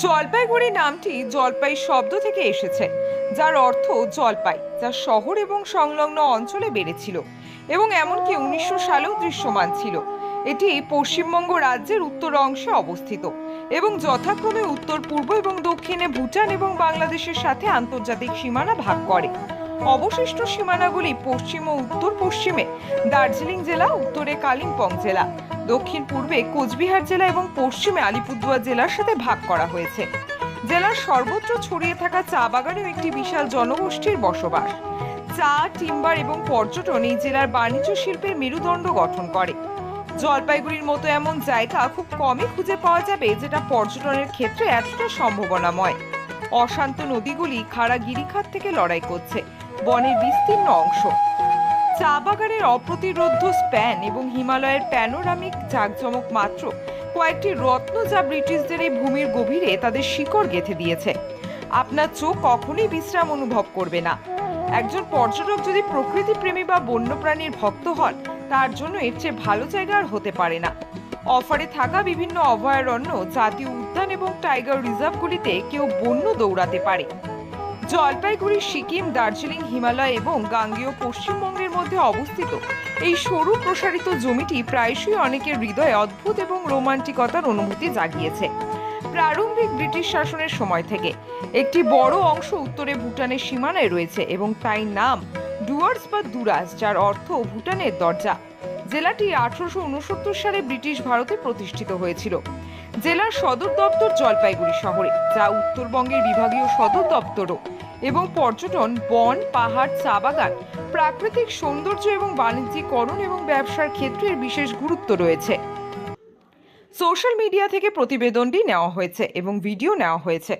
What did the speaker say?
জলপাইগুড়ি নামটি জলপাই শব্দ থেকে এসেছে, যার অর্থ জলপাই, যা শহর এবং সংলগ্ন অঞ্চলে বেড়েছিল এবং এমনকি উনিশশো সালেও দৃশ্যমান ছিল। এটি পশ্চিমবঙ্গ রাজ্যের উত্তর অংশে অবস্থিত এবং যথাক্রমে উত্তর, পূর্ব এবং দক্ষিণে ভুটান এবং বাংলাদেশের সাথে আন্তর্জাতিক সীমানা ভাগ করে। অবশিষ্ট সীমানাগুলি পশ্চিম ও উত্তর পশ্চিমে দার্জিলিং জেলা, উত্তরে কালিম্পং জেলা। দক্ষিণ পূর্বে কোচবিহার জেলা এবং পশ্চিমে আলিপুরদুয়ার জেলার সাথে ভাগ করা হয়েছে। জেলার সর্বত্র ছড়িয়ে থাকা চা বাগানেও একটি বিশাল জনগোষ্ঠীর বসবাস। চা, টিম্বার এবং পর্যটন এই জেলার বাণিজ্য শিল্পের মেরুদণ্ড গঠন করে। জলপাইগুড়ির মতো এমন জায়গা খুব কমই খুঁজে পাওয়া যাবে, যেটা পর্যটনের ক্ষেত্রে এতটা সম্ভাবনাময়। অশান্ত নদীগুলি খাড়া গিরিখাত থেকে লড়াই করছে, বনের বিস্তীর্ণ অংশ। চা বাগানের অপ্রতিরোধ্য স্প্যান এবং হিমালয়ের প্যানোরামিক জাঁকজমক মাত্র কয়েকটি রত্ন যা ব্রিটিশদের এই ভূমির গভীরে তাদের শিকড় গেঁথে দিয়েছে। আপনার চোখ কখনোই বিশ্রাম অনুভব করবে না। একজন পর্যটক যদি প্রকৃতি প্রেমী বা বন্যপ্রাণীর ভক্ত হন, তার জন্য এর চেয়ে ভালো জায়গা আর হতে পারে না। অফারে থাকা বিভিন্ন অভয়ারণ্য, জাতীয় উদ্যান এবং টাইগার রিজার্ভগুলিতে কেউ বন্য দৌড়াতে পারে। জলপাইগুড়ি, সিকিম, দার্জিলিং, হিমালয় এবং গাঙ্গেয় পশ্চিমবঙ্গের মধ্যে অবস্থিত। এই সরু প্রসারিত জমিটি প্রায়শই অনেকের হৃদয়ে অদ্ভুত এবং রোমান্টিকতার অনুভূতি জাগিয়েছে। প্রারম্ভিক ব্রিটিশ শাসনের সময় থেকে একটি বড় অংশ উত্তরে ভুটানের সীমানায় রয়েছে এবং তাই নাম ডুয়ার্স বা দুরাস, যার অর্থ ভুটানের দরজা। জেলাটি আঠারোশো উনসত্তর সালে ব্রিটিশ ভারতে প্রতিষ্ঠিত হয়েছিল। জেলার সদর দপ্তর জলপাইগুড়ি শহরে, যা উত্তরবঙ্গের বিভাগীয় সদর দপ্তরও এবং পর্যটন, বন, পাহাড়, চা বাগান, প্রাকৃতিক সৌন্দর্য এবং বাণিজ্যিকরণ এবং ব্যবসার ক্ষেত্রে এর বিশেষ গুরুত্ব রয়েছে। সোশ্যাল মিডিয়া থেকে প্রতিবেদনটি নেওয়া হয়েছে এবং ভিডিও নেওয়া হয়েছে।